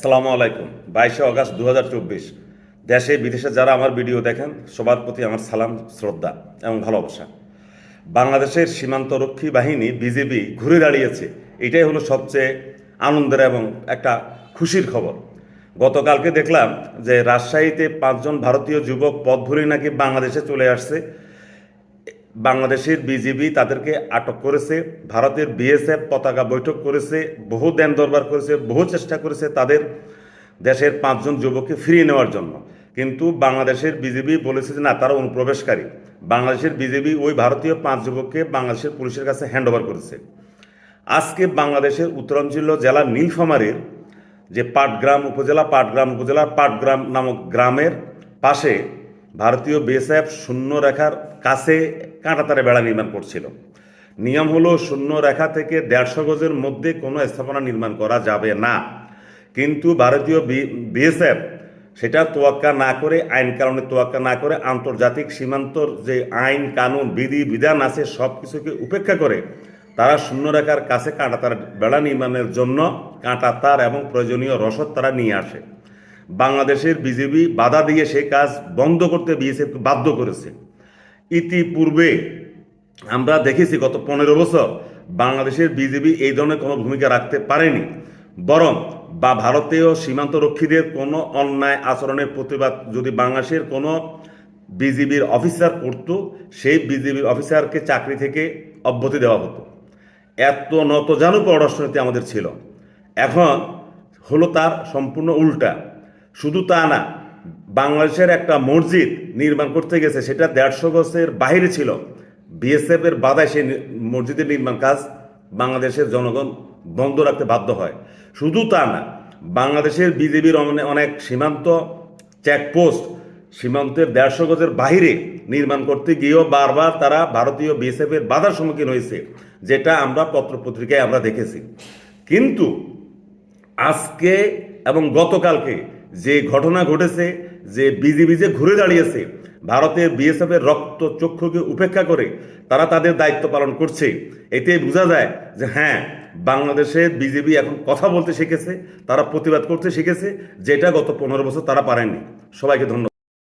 আসসালামু আলাইকুম। বাইশে অগাস্ট দু হাজার চব্বিশ। দেশে বিদেশে যারা আমার ভিডিও দেখেন, সবার প্রতি আমার সালাম, শ্রদ্ধা এবং ভালোবাসা। বাংলাদেশের সীমান্তরক্ষী বাহিনী বিজেপি ঘুরে দাঁড়িয়েছে। এটাই হলো সবচেয়ে আনন্দের এবং একটা খুশির খবর। গতকালকে দেখলাম যে রাজশাহীতে পাঁচজন ভারতীয় যুবক পথ ভরে নাকি বাংলাদেশে চলে আসছে। বাংলাদেশের বিজিবি তাদেরকে আটক করেছে, ভারতের বিএসএফ পতাকা বৈঠক করেছে, বহু দেন দরবার করেছে, বহু চেষ্টা করেছে তাদের দেশের পাঁচজন যুবককে ফিরিয়ে নেওয়ার জন্য। কিন্তু বাংলাদেশের বিজেপি বলেছে যে না, তারা অনুপ্রবেশকারী। বাংলাদেশের বিজেপি ওই ভারতীয় পাঁচ যুবককে বাংলাদেশের পুলিশের কাছে হ্যান্ডওভার করেছে। আজকে বাংলাদেশের উত্তরাঞ্চল জেলার নীলফামারীর যে পাটগ্রাম উপজেলা, পাটগ্রাম উপজেলার পাটগ্রাম নামক গ্রামের পাশে ভারতীয় বিএসএফ শূন্য রেখার কাছে কাঁটাতারে বেড়া নির্মাণ করছিল। নিয়ম হলো শূন্য রেখা থেকে দেড়শো গজের মধ্যে কোনো স্থাপনা নির্মাণ করা যাবে না। কিন্তু ভারতীয় বিএসএফ সেটা তোয়াক্কা না করে, আইন কানুনে তোয়াক্কা না করে আন্তর্জাতিক সীমান্তর যে আইন, কানুন, বিধি, বিধান আছে, সব কিছুকে উপেক্ষা করে তারা শূন্য রেখার কাছে কাঁটাতার বেড়া নির্মাণের জন্য কাঁটাতার এবং প্রয়োজনীয় রসদ তারা নিয়ে আসে। বাংলাদেশের বিজেপি বাধা দিয়ে সে কাজ বন্ধ করতে বিএসএফকে বাধ্য করেছে। ইতিপূর্বে আমরা দেখেছি গত পনেরো বছর বাংলাদেশের বিজেপি এই ধরনের কোনো ভূমিকা রাখতে পারেনি, বরং বা ভারতীয় সীমান্তরক্ষীদের কোনো অন্যায় আচরণের প্রতিবাদ যদি বাংলাদেশের কোনো বিজিবির অফিসার করত, সেই বিজিবির অফিসারকে চাকরি থেকে অব্যাহতি দেওয়া হতো। এত নত জানু পররাষ্ট্রনীতি আমাদের ছিল। এখন হলো তার সম্পূর্ণ উল্টা। শুধু তা না, বাংলাদেশের একটা মসজিদ নির্মাণ করতে গেছে, সেটা দেড়শো গজের বাইরে ছিল। বিএসএফ এর বাধায় সেই মসজিদের নির্মাণ কাজ বাংলাদেশের জনগণ বন্ধ রাখতে বাধ্য হয়। শুধু তা না, বাংলাদেশের বিজেপির অনেক সীমান্ত চেকপোস্ট সীমান্তের দেড়শো গজের বাহিরে নির্মাণ করতে গিয়েও বারবার তারা ভারতীয় বিএসএফ এর বাধার সম্মুখীন হয়েছে, যেটা আমরা পত্রপত্রিকায় আমরা দেখেছি। কিন্তু আজকে এবং গতকালকে যে ঘটনা ঘটেছে, যে বিজিবি যে ঘুরে দাঁড়িয়েছে, ভারতের বিএসএফ এর রক্ত চক্ষুকে উপেক্ষা করে তারা তাদের দায়িত্ব পালন করছে। এতে বোঝা যায় যে হ্যাঁ বাংলাদেশে বিজেপি এখন কথা বলতে শিখেছে, তারা প্রতিবাদ করতে শিখেছে, যেটা গত পনেরো বছর তারা পারেনি সবাইকে ধন্যবাদ।